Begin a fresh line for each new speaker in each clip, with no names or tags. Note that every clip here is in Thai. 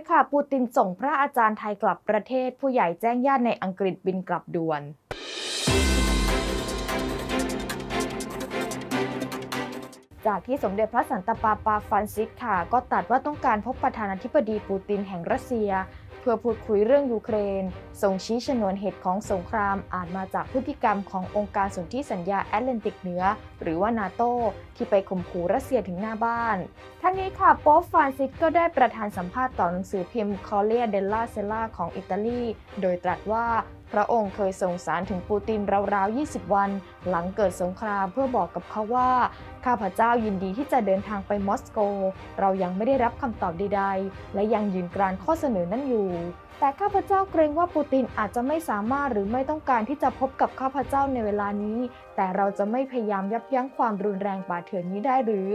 ยค่ะ ปูตินส่งพระอาจารย์ไทยกลับประเทศ ผู้ใหญ่แจ้งญาติในอังกฤษบินกลับด่วนจากที่สมเด็จพระสันตะปาปาฟรานซิสค่ะ ก็ตัดว่าต้องการพบประธานาธิบดีปูตินแห่งรัสเซีย เพื่อพูดคุยเรื่องยูเครน ส่งชี้ชนวนเหตุของสงครามอาจมาจากพฤติกรรมขององค์การสนธิสัญญาแอตแลนติกเหนือ หรือว่านาโตที่ไปข่มขู่รัสเซียถึงหน้าบ้าน ทั้งนี้ค่ะโป๊ปฟรานซิสก็ได้ประธานสัมภาษณ์ต่อหนังสือพิมพ์คอเลียเดลลาเซล่าของอิตาลี โดยตรัสว่า พระองค์เคยส่งสารถึงปูตินราวๆ 20 วัน หลังเกิดสงครามเพื่อบอกกับเขาว่า ข้าพเจ้ายินดีที่จะเดินทางไปมอสโก เรายังไม่ได้รับคำตอบใดๆ และยังยืนกรานข้อเสนอนั้นอยู่ แต่ข้าพเจ้าเกรงว่าปูตินอาจจะไม่สามารถหรือไม่ต้องการที่จะพบกับข้าพเจ้าในเวลานี้ แต่เราจะไม่พยายามยับยั้งความรุนแรงป่าเถื่อนนี้ได้หรือ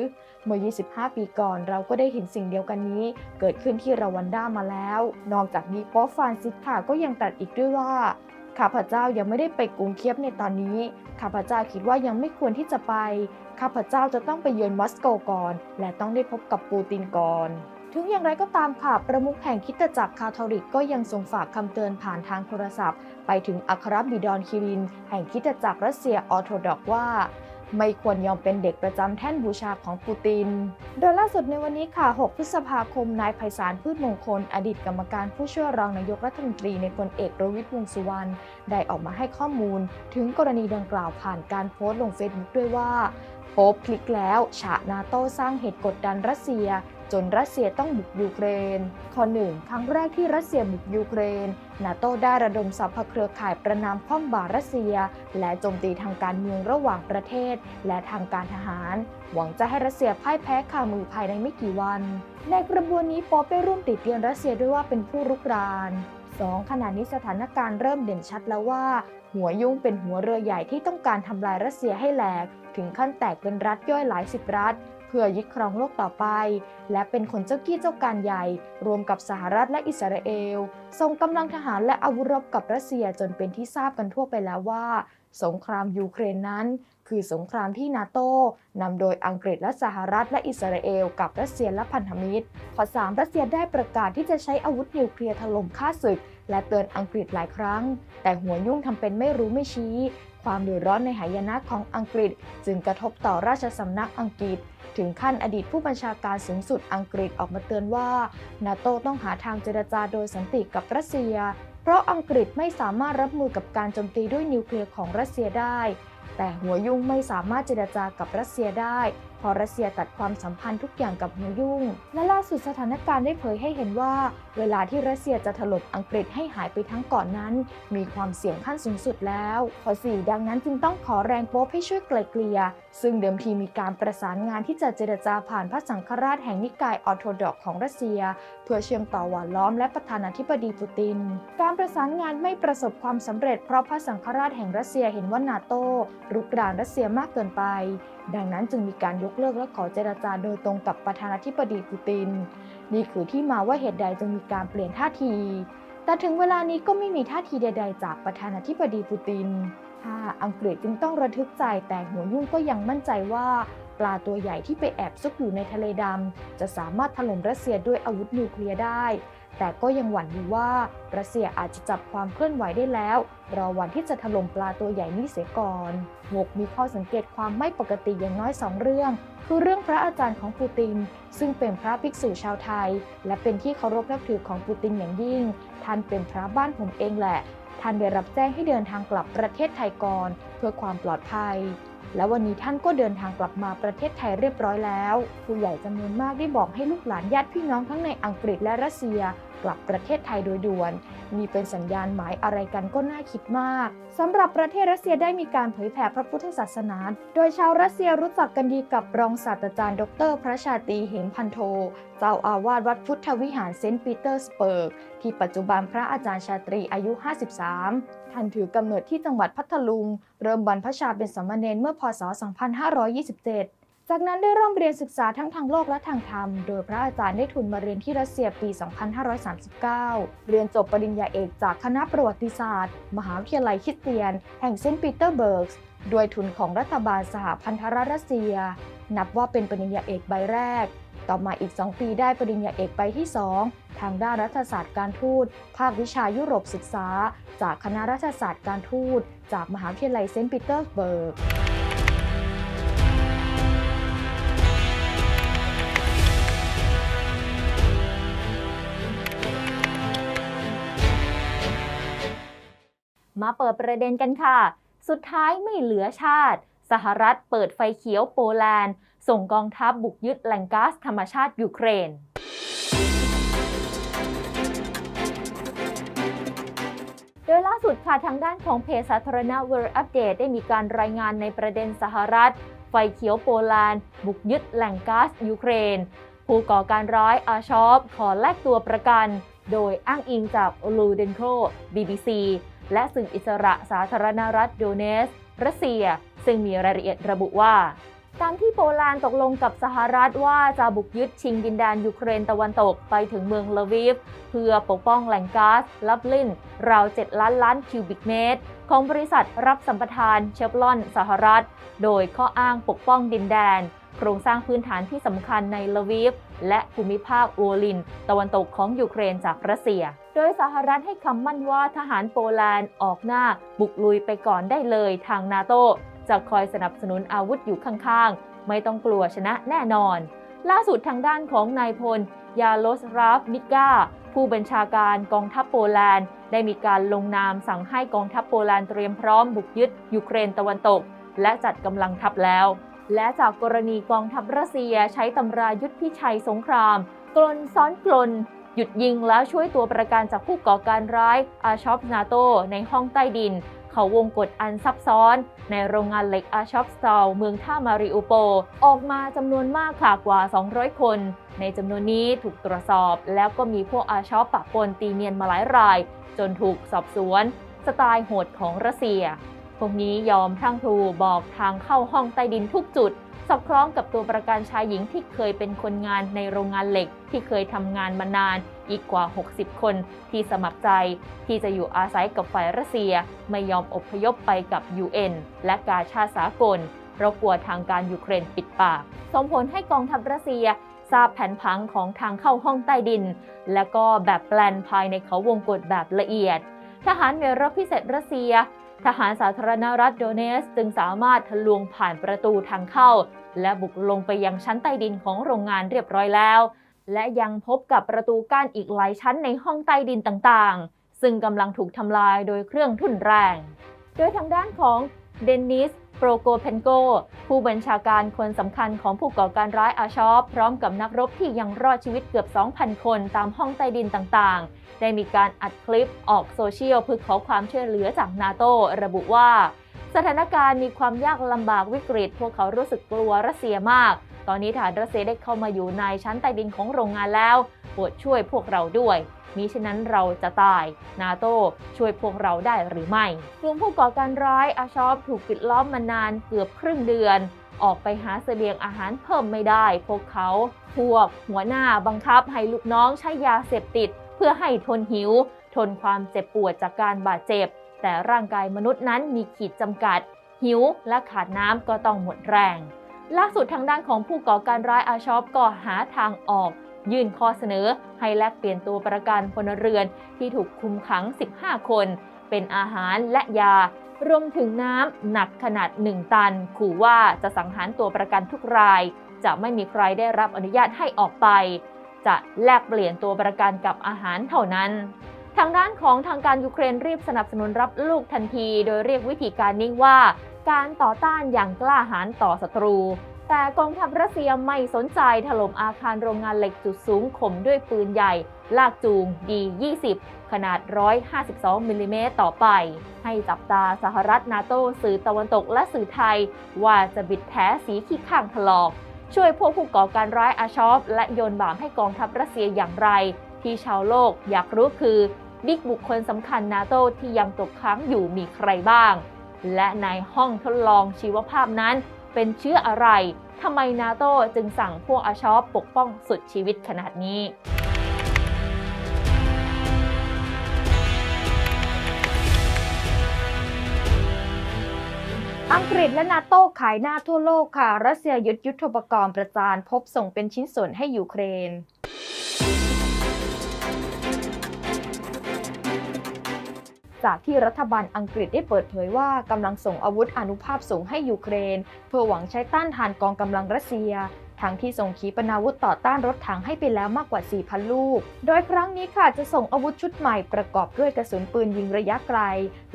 เมื่อ 25 ปีก่อนเราก็ได้เห็นสิ่งเดียวกันนี้ เกิดขึ้นที่รวันด้ามาแล้ว นอกจากนี้ป๊ปฟรานซิสค่ะก็ยังตรัสอีกด้วยว่า ข้าพเจ้ายังไม่ได้ไปกรุงเคียบในตอนนี้ ข้าพเจ้าคิดว่ายังไม่ควรที่จะไป ข้าพเจ้าจะต้องไปเยือนมอสโกก่อน และต้องได้พบกับปูตินก่อน ถึงอย่างไรก็ตามค่ะ ประมุขแห่งคิดจักรคาทอลิกก็ยังส่งฝากคำเตือนผ่านทางโทรศัพท์ ไปถึงอัครบิดอนคิริน แห่งคิดจักรรัสเซียออร์โธดอกว่า ไม่ควรยอมเป็นเด็กประจำแท่นบูชาของปูติน โดยล่าสุดในวันนี้ค่ะ 6 พฤษภาคม นายไพศาลพืชมงคล อดีตกรรมการผู้ช่วยรองนายกรัฐมนตรีในพลเอกประวิตรวงสุวรรณ ได้ออกมาให้ข้อมูล ถึงกรณีดังกล่าวผ่านการโพสต์ลงเฟซบุ๊กด้วยว่าโป๊ปคลิกแล้วฉะนาโต้สร้างเหตุกดดันรัสเซีย จนรัสเซียต้องบุกยูเครน ข้อหนึ่งครั้งแรกที่รัสเซียบุกยูเครน นาโต้ได้ระดมสรรพเครือข่ายประนามคว่ำบาตรรัสเซีย และโจมตีทางการเมืองระหว่างประเทศ และทางการทหาร หวังจะให้รัสเซียพ่ายแพ้คามือภายในไม่กี่วัน ในกระบวนนี้โป๊ปได้ร่วมติดเตียนรัสเซียด้วยว่าเป็นผู้รุกราน 2. ขณะนี้สถานการณ์เริ่มเด่นชัดแล้วว่า หัวยุ่งเป็นหัวเรือใหญ่ที่ต้องการทำลายรัสเซียให้แหลก ถึงขั้นแตกเป็นรัฐย่อยหลายสิบรัฐ พื่อยึดครองโลกต่อไป และเป็นคนเจ้ากี้เจ้าการใหญ่ รวมกับสหรัฐและอิสราเอลส่งกำลังทหารและอาวุธรบกับรัสเซียจนเป็นที่ทราบกันทั่วไปแล้วว่า สงครามยูเครนนั้น คือสงครามที่นาโต้นำโดยอังกฤษและสหรัฐและอิสราเอลกับรัสเซียและพันธมิตรข้อ3รัสเซียได้ประกาศที่จะใช้อาวุธนิวเคลียร์ถล่มฆ่าศึก และเตือนอังกฤษหลายครั้ง แต่หัวยุ่งทำเป็นไม่รู้ไม่ชี้ ความเดือดร้อนในหายนะของอังกฤษ จึงกระทบต่อราชสำนักอังกฤษ ถึงขั้นอดีตผู้บัญชาการสูงสุดอังกฤษออกมาเตือนว่านาโตต้องหาทางเจรจาโดยสันติกับรัสเซีย เพราะอังกฤษไม่สามารถรับมือกับการโจมตีด้วยนิวเคลียร์ของรัสเซียได้ แต่หัวยุ่งไม่สามารถเจรจากับรัสเซียได้พราะรัสเซียตัดความสัมพันธ์ทุกอย่างกับหัวยุ่ง และล่าสุดสถานการณ์ได้เผยให้เห็นว่า เวลาที่รัสเซียจะถล่มอังกฤษให้หายไปทั้งก่อนนั้น มีความเสี่ยงขั้นสูงสุดแล้วข้อสี่ดังนั้นจึงต้องขอแรงโป๊ปให้ช่วยไกลเกลี่ยซึ่งเดิมทีมีการประสานงานที่จะเจรจาผ่านพระสังฆราชแห่งนิกายออร์โธดอกของรัสเซีย เพื่อเชื่อมต่อหวานล้อมและประธานาธิบดีปูติน การประสานงานไม่ประสบความสำเร็จเพราะพระสังฆราชแห่งรัสเซียเห็นว่านาโต้รุกรานรัสเซียมากเกินไป ดังนั้นจึงมีการยกเลิกและขอเจรจาโดยตรงกับประธานาธิบดีปูติน นี่คือที่มาว่าเหตุใดจึงมีการเปลี่ยนท่าที แต่ถึงเวลานี้ก็ไม่มีท่าทีใด ๆ จากประธานาธิบดีปูตินถ้าอังกฤษจึงต้องระทึกใจแต่หัวยุ่งก็ยังมั่นใจว่าปลาตัวใหญ่ที่ไปแอบซุกอยู่ในทะเลดำจะสามารถถล่มรัสเซียด้วยอาวุธนิวเคลียร์ได้ แต่ก็ยังหวั่นอยู่ว่ารัสเซียอาจจะจับความเคลื่อนไหวได้แล้ว รอวันที่จะถล่มปลาตัวใหญ่นี้เสียก่อน 6. มีข้อสังเกตความไม่ปกติอย่างน้อย 2 เรื่อง คือเรื่องพระอาจารย์ของปูติน ซึ่งเป็นพระภิกษุชาวไทย และเป็นที่เคารพนับถือของปูตินอย่างยิ่ง ท่านเป็นพระบ้านผมเองแหละ ท่านได้รับแจ้งให้เดินทางกลับประเทศไทยก่อน เพื่อความปลอดภัย และวันนี้ท่านก็เดินทางกลับมาประเทศไทยเรียบร้อยแล้ว ผู้ใหญ่จำนวนมากได้บอกให้ลูกหลานญาติพี่น้องทั้งในอังกฤษและรัสเซีย กลับประเทศไทยโดยด่วน มีเป็นสัญญาณหมายอะไรกันก็น่าคิดมากสำหรับประเทศรัสเซียได้มีการเผยแผ่พระพุทธศาสนา โดยชาวรัสเซียรู้จักกันดีกับรองศาสตราจารย์ ดร พระชาตรีเหมพันโท เจ้าอาวาสวัดพุทธวิหารเซนต์ปีเตอร์สเบิร์กที่ปัจจุบันพระอาจารย์ชาตรีอายุ 53 ท่านถือกำเนิดที่จังหวัดพัทลุง เริ่มบรรพชาเป็นสามเณรเมื่อพศ 2527 จากนั้นได้เริ่มเรียนศึกษาทั้งทางโลกและทางธรรม โดยพระอาจารย์ได้ทุนมาเรียนที่รัสเซียปี 2539 เรียนจบปริญญาเอกจากคณะประวัติศาสตร์ มหาวิทยาลัยคริสเตียน แห่งเซนต์ปีเตอร์เบิร์กด้วยทุนของรัฐบาลสหพันธรัฐรัสเซีย นับว่าเป็นปริญญาเอกใบแรก ต่อมาอีก 2 ปีได้ปริญญาเอกใบที่ 2 ทางด้านรัฐศาสตร์การทูต ภาควิชายุโรปศึกษา จากคณะรัฐศาสตร์การทูต จากมหาวิทยาลัยเซนต์ปีเตอร์สเบิร์ก
มาเปิดประเด็นกันค่ะ สุดท้ายไม่เหลือชาติ สหรัฐเปิดไฟเขียวโปแลนด์ ส่งกองทัพบุกยึดแหล่งก๊าซธรรมชาติยูเครนโดยล่าสุดค่ะทางด้านของเพจสาธารณะ World Update ได้มีการรายงานในประเด็นสหรัฐ ไฟเขียวโปแลนด์ บุกยึดแหล่งก๊าซยูเครน ผู้ก่อการร้ายอาชอฟขอแลกตัวประกัน โดยอ้างอิงจากลูเดนโคร BBC และสื่ออิสระสาธารณรัฐโดเนส รัสเซีย ซึ่งมีรายละเอียดระบุว่า การที่โปแลนด์ตกลงกับสหรัฐว่าจะบุกยึดชิงดินแดนยูเครนตะวันตกไปถึงเมืองลาวิฟเพื่อปกป้องแหล่งก๊าซลับลินราว 7 ล้านล้านคิวบิกเมตร ของบริษัทรับสัมปทานเชฟลอนสหรัฐ โดยข้ออ้างปกป้องดินแดน โครงสร้างพื้นฐานที่สำคัญในลาวิฟและภูมิภาคโวลิน ตะวันตกของยูเครนจากรัสเซีย โดยสหรัฐให้คำมั่นว่าทหารโปแลนด์ออกหน้าบุกลุยไปก่อนได้เลยทางนาโต จะคอยสนับสนุนอาวุธอยู่ข้างๆ ไม่ต้องกลัวชนะแน่นอน ล่าสุดทางด้านของนายพล ยาโลสราฟมิกาผู้บัญชาการกองทัพโปแลนด์ ได้มีการลงนามสั่งให้กองทัพโปแลนด์เตรียมพร้อมบุกยึดยูเครนตะวันตก และจัดกำลังทัพแล้ว และจากกรณีกองทัพรัสเซียใช้ตำรายุทธพิชัยสงคราม กลนซ้อนกลนหยุดยิงแล้วช่วยตัวประกันจากผู้ก่อการร้ายอาชอฟนาโตในห้องใต้ดิน เขาวงกฎอันซับซ้อน ในโรงงานเหล็กอาชอปสตาลเมืองท่ามาริอุโป ออกมาจำนวนมากค่ะกว่า 200 คน ในจำนวนนี้ถูกตรวจสอบ แล้วก็มีพวกอาชอปปะปนตีเนียนมาหลายราย จนถูกสอบสวน สไตล์โหดของรัสเซีย พวกนี้ยอมพรั่งพลูบอกทางเข้าห้องใต้ดินทุกจุด สอดคล้องกับตัวประกันชายหญิงที่เคยเป็นคนงานในโรงงานเหล็ก ที่เคยทำงานมานานอีกกว่า 60 คนที่สมัครใจ ที่จะอยู่อาศัยกับฝ่ายรัสเซีย ไม่ยอมอพยพไปกับ UN และกาชาติสากลเพราะกลัวทางการยูเครนปิดปาก ส่งผลให้กองทัพรัสเซียทราบแผนผังของทางเข้าห้องใต้ดิน และก็แบบแปลนภายในเขาวงกฏแบบละเอียด ทหารหน่วยรบพิเศษรัสเซีย ทหารสาธารณรัฐโดเนสจึงสามารถทะลวงผ่านประตูทางเข้า และบุกลงไปยังชั้นใต้ดินของโรงงานเรียบร้อยแล้ว และยังพบกับประตูกั้นอีกหลายชั้นในห้องใต้ดินต่างๆ ซึ่งกำลังถูกทำลายโดยเครื่องทุ่นแรง โดยทางด้านของเดนิส โปรโกเพนโก ผู้บัญชาการคนสำคัญของผู้ก่อการร้ายอาชอฟพร้อมกับนักรบที่ยังรอดชีวิตเกือบ 2,000 คนตามห้องใต้ดินต่างๆ ได้มีการอัดคลิปออกโซเชียลเพื่อขอความช่วยเหลือจากนาโตระบุว่า สถานการณ์มีความยากลำบากวิกฤต พวกเขารู้สึกกลัวรัสเซียมาก ตอนนี้ฐานรัสเซียได้เข้ามาอยู่ในชั้นใต้ดินของโรงงานแล้วโปรดช่วยพวกเราด้วย มิฉะนั้นเราจะตาย นาโตช่วยพวกเราได้หรือไม่ กลุ่มผู้ก่อการร้ายอาชอฟถูกปิดล้อมมานานเกือบครึ่งเดือน ออกไปหาเสบียงอาหารเพิ่มไม่ได้ พวกเขาพวกหัวหน้าบังคับให้ลูกน้องใช้ยาเสพติด เพื่อให้ทนหิว ทนความเจ็บปวดจากการบาดเจ็บ แต่ร่างกายมนุษย์นั้นมีขีดจำกัด หิวและขาดน้ำก็ต้องหมดแรง ล่าสุดทางด้านของผู้ก่อการร้ายอาชอฟก็หาทางออก ยื่นข้อเสนอให้แลกเปลี่ยนตัวประกันพลเรือนที่ถูกคุมขัง 15 คน เป็นอาหารและยา รวมถึงน้ำหนักขนาด 1 ตัน ขู่ว่าจะสังหารตัวประกันทุกราย จะไม่มีใครได้รับอนุญาตให้ออกไป จะแลกเปลี่ยนตัวประกันกับอาหารเท่านั้นทางด้านของทางการยูเครนรีบสนับสนุนรับลูกทันที โดยเรียกวิธีการนี้ว่า การต่อต้านอย่างกล้าหาญต่อศัตรู แต่กองทัพรัสเซียไม่สนใจถล่มอาคารโรงงานเหล็กจุดสูงข่มด้วยปืนใหญ่ ลากจูง D20 ขนาด 152มิลลิเมตรต่อไป ให้จับตาสหรัฐนาโตสื่อตะวันตกและสื่อไทย ว่าจะบิดแท้สีขี้ข้างถลอก ช่วยพวกผู้ก่อการร้ายอาชอฟและโยนบาปให้กองทัพรัสเซียอย่างไร ที่ชาวโลกอยากรู้คือบิ๊กบุคคลสำคัญนาโตที่ยังตกค้างอยู่มีใครบ้าง และในห้องทดลองชีวภาพนั้น เป็นเชื้ออะไรทำไมนาโตจึงสั่งพวกอาชอปปกป้องสุดชีวิตขนาดนี้
อังกฤษและนาโต้ขายหน้าทั่วโลกค่ะ รัสเซียยึดยุทธปกรณ์ประจานพบส่งเป็นชิ้นส่วนให้ยูเครน จากที่รัฐบาลอังกฤษได้เปิดเผยว่ากำลังส่งอาวุธอนุภาพสูงให้ยูเครน เพื่อหวังใช้ต้านทานกองกำลังรัสเซียทั้งที่ส่งขีปนาวุธต่อต้านรถถังให้ไปแล้วมากกว่า 4,000 ลูก โดยครั้งนี้ค่ะจะส่งอาวุธชุดใหม่ประกอบด้วยกระสุนปืนยิงระยะไกล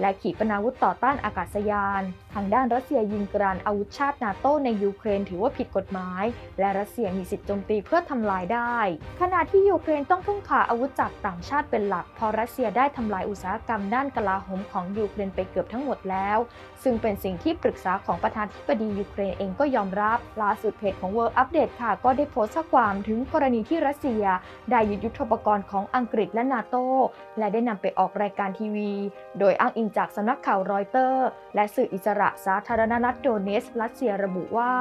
และขีปนาวุธต่อต้านอากาศยานทางด้านรัสเซียยิงกรานอาวุธชาตินาโตในยูเครนถือว่าผิดกฎหมาย และรัสเซียมีสิทธิโจมตีเพื่อทำลายได้ ขณะที่ยูเครนต้องพึ่งพาอาวุธจากต่างชาติเป็นหลักพราะรัสเซียได้ทำลายอุตสาหกรรมด้านกลาโหมของยูเครนไปเกือบทั้งหมดแล้ว ซึ่งเป็นสิ่งที่ปรึกษาของประธานธิบดียูเครนเองก็ยอมรับล่าสุดเพจของ World Update ค่ะ ก็ได้โพสต์ข้อความถึงกรณีที่รัสเซีย ได้ยึดยุทธปกรณ์ของอังกฤษและนาโตและได้นำไปออกรายการทีวี โดยอ้างอิงจากสำนักข่าวรอยเตอร์ และสื่ออิสระสาธารณรัฐโดเนสรัสเซียระบุว่า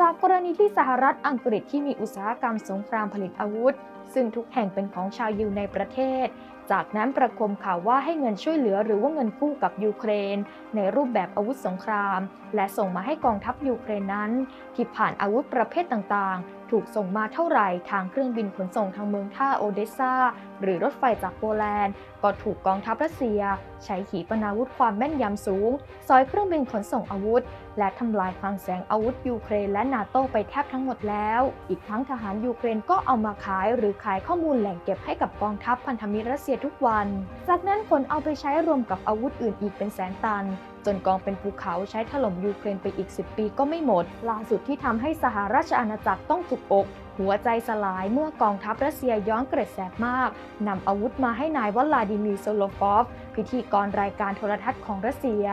จากกรณีที่สหรัฐอังกฤษที่มีอุตสาหกรรมสงครามผลิตอาวุธซึ่งทุกแห่งเป็นของชาวยิวในประเทศ จากนั้นประคมข่าวว่าให้เงินช่วยเหลือหรือว่าเงินกู้กับยูเครน ในรูปแบบอาวุธสงคราม และส่งมาให้กองทัพยูเครนนั้น ที่ผ่านอาวุธประเภทต่างๆ ถูกส่งมาเท่าไหร่ทางเครื่องบินขนส่งทางเมืองท่าโอเดสซาหรือรถไฟจากโปแลนด์ ก็ถูกกองทัพรัสเซีย ใช้ขีปนาวุธความแม่นยำสูงซอยเครื่องบินขนส่งอาวุธ และทำลายคลังแสงอาวุธยูเครนและนาโตไปแทบทั้งหมดแล้ว อีกทั้งทหารยูเครนก็เอามาขายหรือขายข้อมูลแหล่งเก็บให้กับกองทัพพันธมิตรรัสเซียทุกวัน จากนั้นขนเอาไปใช้รวมกับอาวุธอื่นอีกเป็นแสนตัน จนกองเป็นภูเขาใช้ถล่มยูเครนไปอีก 10 ปีก็ไม่หมด ล่าสุดที่ทำให้สหราชอาณาจักรต้องจุกอก หัวใจสลายเมื่อกองทัพรัสเซียย้อนเกร็ดแสบมากนำอาวุธมาให้นายวลาดิมีร์โซโลฟอฟ พิธีกรรายการโทรทัศน์ของรัสเซีย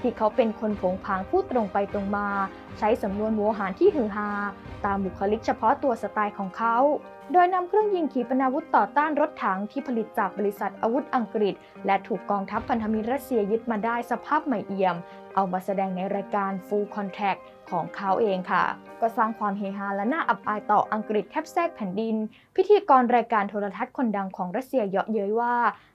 ที่เขาเป็นคนผงผางพูดตรงไปตรงมา ใช้สำนวนโวหารที่หือฮา ตามบุคลิกเฉพาะตัวสไตล์ของเขา โดยนำเครื่องยิงขีปนาวุธต่อต้านรถถังที่ผลิตจากบริษัทอาวุธอังกฤษ และถูกกองทัพพันธมิตรรัสเซียยึดมาได้สภาพใหม่เอี่ยม เอามาแสดงในรายการ Full Contact ของเขาเองค่ะ ก็สร้างความเฮฮาและน่าอับอายต่ออังกฤษแทบแทรกแผ่นดิน พิธีกรรายการโทรทัศน์คนดังของรัสเซียเยาะเย้ยว่า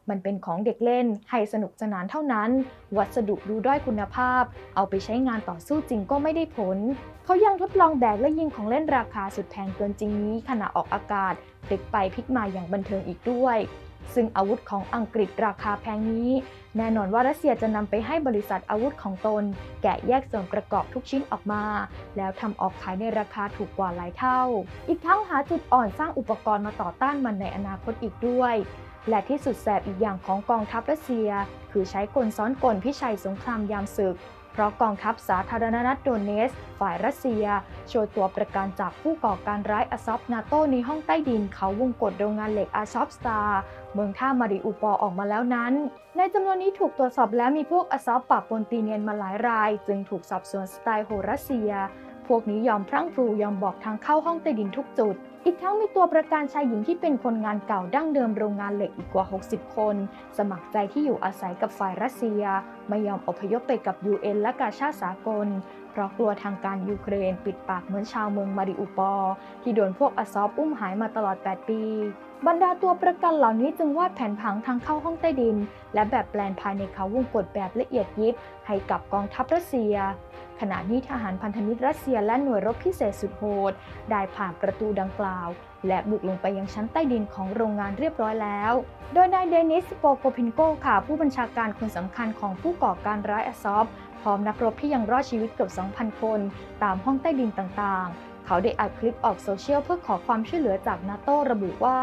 มันเป็นของเด็กเล่น ให้สนุกสนานเท่านั้น วัสดุดูด้อยคุณภาพ เอาไปใช้งานต่อสู้จริงก็ไม่ได้ผล เขายังทดลองแบกและยิงของเล่นราคาสุดแพงเกินจริงนี้ขณะออกอากาศพลิกไปพลิกมาอย่างบันเทิงอีกด้วย ซึ่งอาวุธของอังกฤษราคาแพงนี้ แน่นอนว่ารัสเซียจะนำไปให้บริษัทอาวุธของตน แกะแยกส่วนประกอบทุกชิ้นออกมา แล้วทำออกขายในราคาถูกกว่าหลายเท่า อีกทั้งหาจุดอ่อนสร้างอุปกรณ์มาต่อต้านมันในอนาคตอีกด้วย และที่สุดแสบอีกอย่างของกองทัพรัสเซีย คือใช้กลซ้อนกลพิชัยสงครามยามศึก เพราะกองทัพสาธารณรัฐโดเนส ฝ่ายรัสเซียโชว์ตัวประกันจากผู้ก่อการร้ายอาซอฟนาโตในห้องใต้ดินเขาวงกฏโรงงานเหล็กอาซอฟสตาร์เมืองท่ามาริอูปอออกมาแล้วนั้น ในจำนวนนี้ถูกตรวจสอบแล้วมีพวกอาซอฟปะปนตีเนียนมาหลายราย จึงถูกสอบสวนสไตล์โหรัสเซีย พวกนี้ยอมพรั่งพรูยอมบอกทางเข้าห้องใต้ดินทุกจุด อีกทั้งมีตัวประกันชายหญิงที่เป็นคนงานเก่าดั้งเดิมโรงงานเหล็กอีกกว่า 60 คน สมัครใจที่อยู่อาศัยกับฝ่ายรัสเซีย ไม่ยอมอพยพไปกับ UN และกาชาติสากล เพราะกลัวทางการยูเครนปิดปากเหมือนชาวเมืองมาริอุปอที่โดนพวกอาซอฟอุ้มหายมาตลอด 8 ปีบรรดาตัวประกันเหล่านี้จึงวาดแผนผังทางเข้าห้องใต้ดิน และแบบแปลนภายในเขาวงกฏแบบละเอียดยิบให้กับกองทัพรัสเซีย ขณะนี้ทหารพันธมิตรรัสเซียและหน่วยรบพิเศษสุดโหด ได้ผ่านประตูดังกล่าว และบุกลงไปยังชั้นใต้ดินของโรงงานเรียบร้อยแล้ว โดยนายเดนิสโปโกพินโกค่ะ ผู้บัญชาการคนสำคัญของผู้ก่อการร้ายอาซอฟพร้อมนักรบที่ยังรอดชีวิตเกือบ 2,000 คน ตามห้องใต้ดินต่างๆ เขาได้อัดคลิปออกโซเชียลเพื่อขอความช่วยเหลือจากนาโตระบุว่า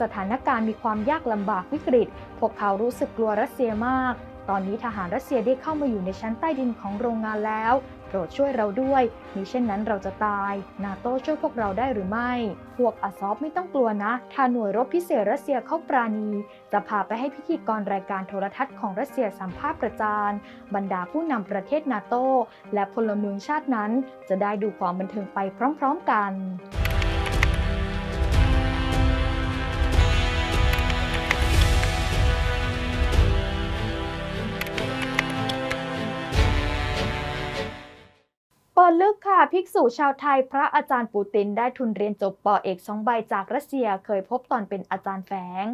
สถานการณ์มีความยากลำบากวิกฤต พวกเขารู้สึกกลัวรัสเซียมาก ตอนนี้ทหารรัสเซียได้เข้ามาอยู่ในชั้นใต้ดินของโรงงานแล้ว โปรดช่วยเราด้วยมิเช่นนั้นเราจะตาย นาโตช่วยพวกเราได้หรือไม่ พวกอาซอฟไม่ต้องกลัวนะ ถ้าหน่วยรบพิเศษรัสเซียเข้าปราณี จะพาไปให้พิธีกรรายการโทรทัศน์ของรัสเซียสัมภาษณ์ประจานบรรดาผู้นำประเทศนาโตและพลเมืองชาตินั้น จะได้ดูความบันเทิงไปพร้อม ๆ กัน เปิดลึกค่ะ ภิกษุชาวไทย พระอาจารย์ปูตินได้ทุนเรียนจบปอเอกสองใบจากรัสเซียเคยพบตอนเป็นอาจารย์แฝง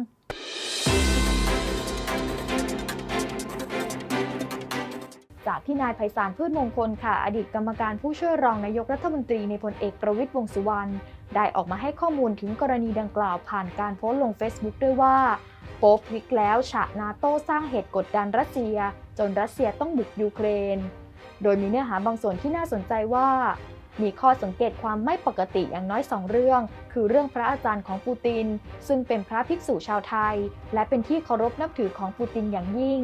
จากที่นายไพศาลพืชมงคลค่ะ อดีตกรรมการผู้ช่วยรองนายกรัฐมนตรีในพลเอกประวิตยวงษ์สุวรรณได้ออกมาให้ข้อมูลถึงกรณีดังกล่าวผ่านการโพสต์ลง Facebook ด้วยว่า โป๊พลิกแล้วฉะนาโต้สร้างเหตุกดดันรัสเซีย จนรัสเซียต้องบุกยูเครน โดยมีเนื้อหาบางส่วนที่น่าสนใจว่า มีข้อสังเกตความไม่ปกติอย่างน้อยสองเรื่อง คือเรื่องพระอาจารย์ของปูติน ซึ่งเป็นพระภิกษุชาวไทย และเป็นที่เคารพนับถือของปูตินอย่างยิ่ง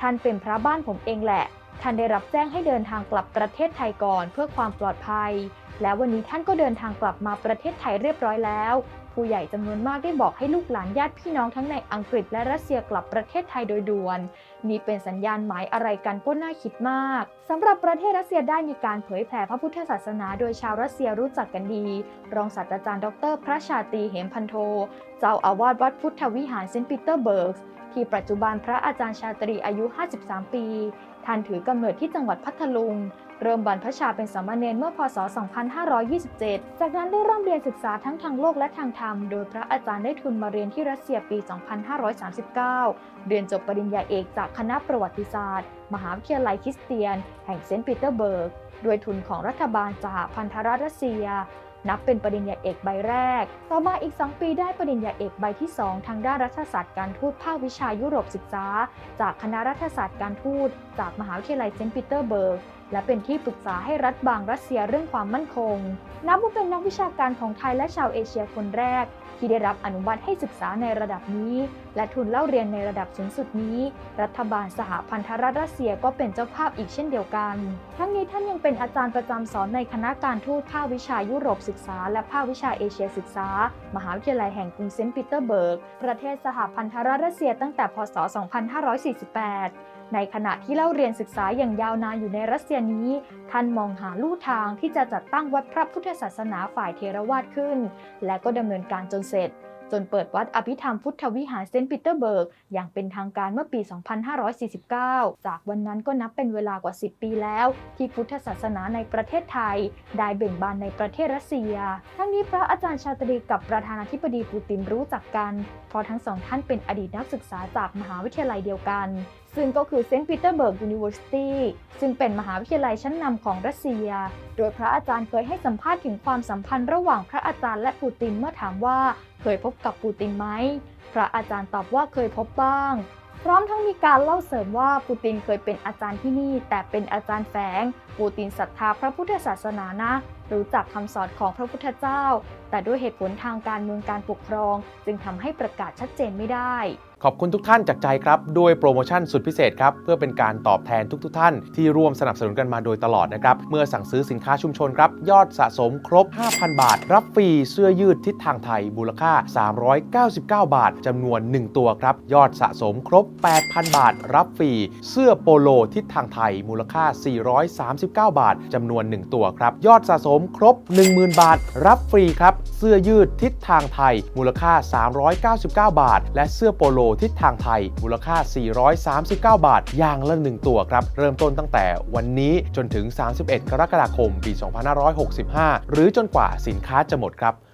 ท่านเป็นพระบ้านผมเองแหละ ท่านได้รับแจ้งให้เดินทางกลับประเทศไทยก่อนเพื่อความปลอดภัยแล้ววันนี้ท่านก็เดินทางกลับมาประเทศไทยเรียบร้อยแล้ว ผู้ใหญ่จำนวนมากได้บอกให้ลูกหลานญาติพี่น้องทั้งในอังกฤษและรัสเซียกลับประเทศไทยโดยด่วน นี่เป็นสัญญาณหมายอะไรกันก็น่าคิดมากสำหรับประเทศรัสเซียได้มีการเผยแผ่พระพุทธศาสนาโดยชาวรัสเซียรู้จักกันดี รองศาสตราจารย์ดร พระชาตรีเหมพันโท เจ้าอาวาสวัดพุทธวิหารเซนต์ปีเตอร์เบิร์กที่ปัจจุบันพระอาจารย์ชาตรีอายุ 53 ปี ท่านถือกำเนิดที่จังหวัดพัทลุง เริ่มบรรพชาเป็นสามเณรเมื่อพศ 2527 จากนั้นได้เริ่มเรียนศึกษาทั้งทางโลกและทางธรรม โดยพระอาจารย์ได้ทุนมาเรียนที่รัสเซียปี 2539 เรียนจบปริญญาเอกจากคณะประวัติศาสตร์ มหาวิทยาลัยคริสเตียน แห่งเซนต์ปีเตอร์เบิร์ก ด้วยทุนของรัฐบาลสหพันธรัฐรัสเซียนับเป็นปริญญาเอกใบแรก ต่อมาอีก 2 ปีได้ปริญญาเอกใบที่ 2 ทางด้านรัฐศาสตร์การทูตภาควิชายุโรปศึกษา จากคณะรัฐศาสตร์การทูตจากมหาวิทยาลัยเซนต์ปีเตอร์เบิร์ก และเป็นที่ปรึกษาให้รัฐบางรัสเซียเรื่องความมั่นคง นับว่าเป็นนักวิชาการของไทยและชาวเอเชียคนแรก ที่ได้รับอนุมัติให้ศึกษาในระดับนี้ และทุนเล่าเรียนในระดับสูงสุดนี้ รัฐบาลสหพันธรัฐรัสเซียก็เป็นเจ้าภาพอีกเช่นเดียวกัน ทั้งนี้ท่านยังเป็นอาจารย์ประจำสอนในคณะการทูตภาควิชายุโรปศึกษา และภาควิชาเอเชียศึกษา มหาวิทยาลัยแห่งกรุงเซนต์ปีเตอร์เบิร์ก ประเทศสหพันธรัฐรัสเซียตั้งแต่พศ 2548 ในขณะที่เล่าเรียนศึกษาอย่างยาวนานอยู่ในรัสเซียนี้ ท่านมองหาลู่ทางที่จะจัดตั้งวัดพระพุทธศาสนาฝ่ายเทรวาทขึ้น และก็ดำเนินการจนเสร็จ จนเปิดวัดอภิธรรมพุทธวิหารเซนต์ปีเตอร์เบิร์ก อย่างเป็นทางการเมื่อปี 2549 จากวันนั้นก็นับเป็นเวลากว่า 10 ปีแล้ว ที่พุทธศาสนาในประเทศไทย ได้เบ่งบานในประเทศรัสเซีย ทั้งนี้พระอาจารย์ชาตรีกับประธานาธิบดีปูตินรู้จักกัน เพราะทั้งสองท่านเป็นอดีตนักศึกษาจากมหาวิทยาลัยเดียวกันซึ่งก็คือเซนต์ปีเตอร์เบิร์กยูนิเวอร์ซิตี้ซึ่งเป็นมหาวิทยาลัยชั้นนำของรัสเซีย โดยพระอาจารย์เคยให้สัมภาษณ์ถึงความสัมพันธ์ระหว่างพระอาจารย์และปูตินเมื่อถามว่า เคยพบกับปูตินไหม พระอาจารย์ตอบว่าเคยพบบ้าง พร้อมทั้งมีการเล่าเสริมว่าปูตินเคยเป็นอาจารย์ที่นี่ แต่เป็นอาจารย์แฝง ปูตินศรัทธาพระพุทธศาสนานะ รู้จักคำสอนของพระพุทธเจ้า แต่ด้วยเหตุผลทางการเมืองการปกครอง จึงทำให้ประกาศชัดเจนไม่ได้
ขอบคุณทุกท่านจากใจครับ ด้วยโปรโมชั่นสุดพิเศษครับ เพื่อเป็นการตอบแทนทุกๆทท่าน ที่ร่วมสนับสนุนกันมาโดยตลอดนะครับ เมื่อสั่งซื้อสินค้าชุมชนครับ ยอดสะสมครบ 5,000 บาท รับฟรีเสื้อยืดทิศทางไทยมูลค่า 399 บาทจำนวน 1 ตัวครับ ยอดสะสมครบ 8,000 บาท รับฟรีเสื้อโปโลทิศทางไทยมูลค่า 439 บาทจำนวน 1 ตัวครับ ยอดสะสมครบ 10,000 บาท รับฟรีครับเสื้อยืดทิศทางไทยมูลค่า 399 บาท และเสื้อโปโลทิศทางไทย มูลค่า 439 บาท อย่างละ 1 ตัวครับ เริ่มต้นตั้งแต่วันนี้จนถึง 31 กรกฎาคม ปี 2565 หรือจนกว่าสินค้าจะหมดครับ